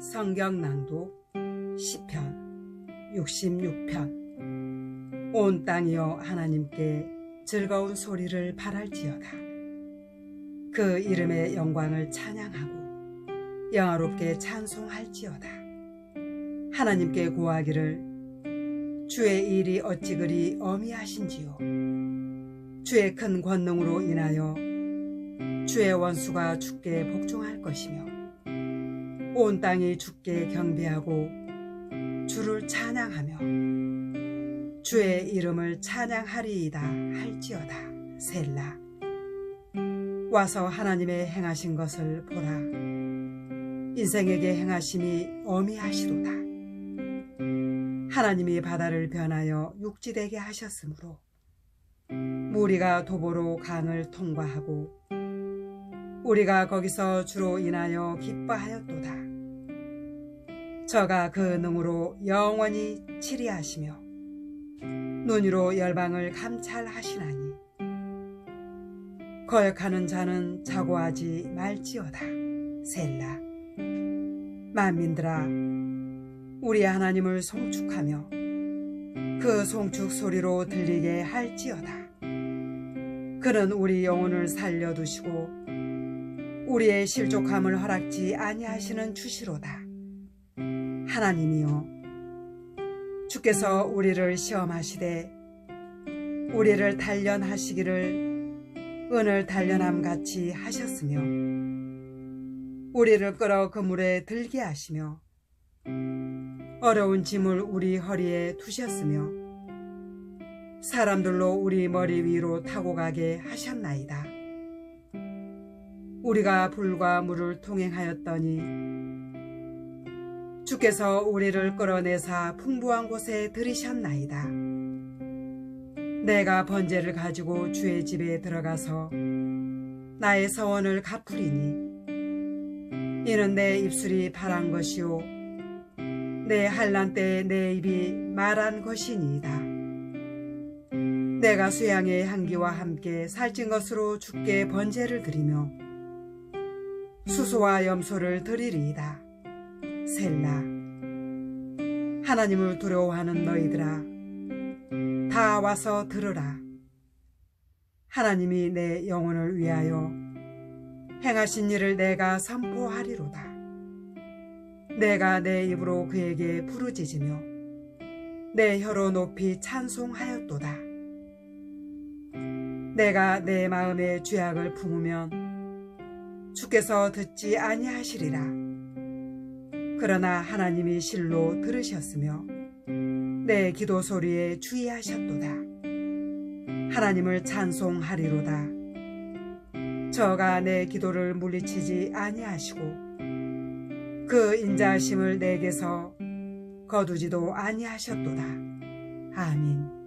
성경 낭독 시편 66편. 온 땅이여 하나님께 즐거운 소리를 바랄지어다. 그 이름의 영광을 찬양하고 영화롭게 찬송할지어다. 하나님께 구하기를 주의 일이 어찌 그리 어미하신지요. 주의 큰 권능으로 인하여 주의 원수가 주께 복종할 것이며 온 땅이 주께 경배하고 주를 찬양하며 주의 이름을 찬양하리이다 할지어다. 셀라. 와서 하나님의 행하신 것을 보라. 인생에게 행하심이 어미하시도다. 하나님이 바다를 변하여 육지되게 하셨으므로 무리가 도보로 강을 통과하고 우리가 거기서 주로 인하여 기뻐하였도다. 저가 그 능으로 영원히 치리하시며 눈으로 열방을 감찰하시나니 거역하는 자는 자고하지 말지어다. 셀라 만민들아 우리 하나님을 송축하며 그 송축 소리로 들리게 할지어다. 그는 우리 영혼을 살려두시고 우리의 실족함을 허락지 아니하시는 주시로다. 하나님이여, 주께서 우리를 시험하시되 우리를 단련하시기를 은을 단련함 같이 하셨으며 우리를 끌어 그물에 들게 하시며 어려운 짐을 우리 허리에 두셨으며 사람들로 우리 머리 위로 타고 가게 하셨나이다. 우리가 불과 물을 통행하였더니 주께서 우리를 끌어내사 풍부한 곳에 들이셨나이다. 내가 번제를 가지고 주의 집에 들어가서 나의 서원을 갚으리니 이는 내 입술이 바란 것이요 내 한란 때에 내 입이 말한 것이니이다. 내가 수양의 향기와 함께 살찐 것으로 주께 번제를 드리며 수소와 염소를 드리리이다. 셀라 하나님을 두려워하는 너희들아 다 와서 들으라. 하나님이 내 영혼을 위하여 행하신 일을 내가 선포하리로다. 내가 내 입으로 그에게 부르짖으며 내 혀로 높이 찬송하였도다. 내가 내 마음의 죄악을 품으면 주께서 듣지 아니하시리라. 그러나 하나님이 실로 들으셨으며 내 기도 소리에 주의하셨도다. 하나님을 찬송하리로다. 저가 내 기도를 물리치지 아니하시고 그 인자하심을 내게서 거두지도 아니하셨도다. 아민.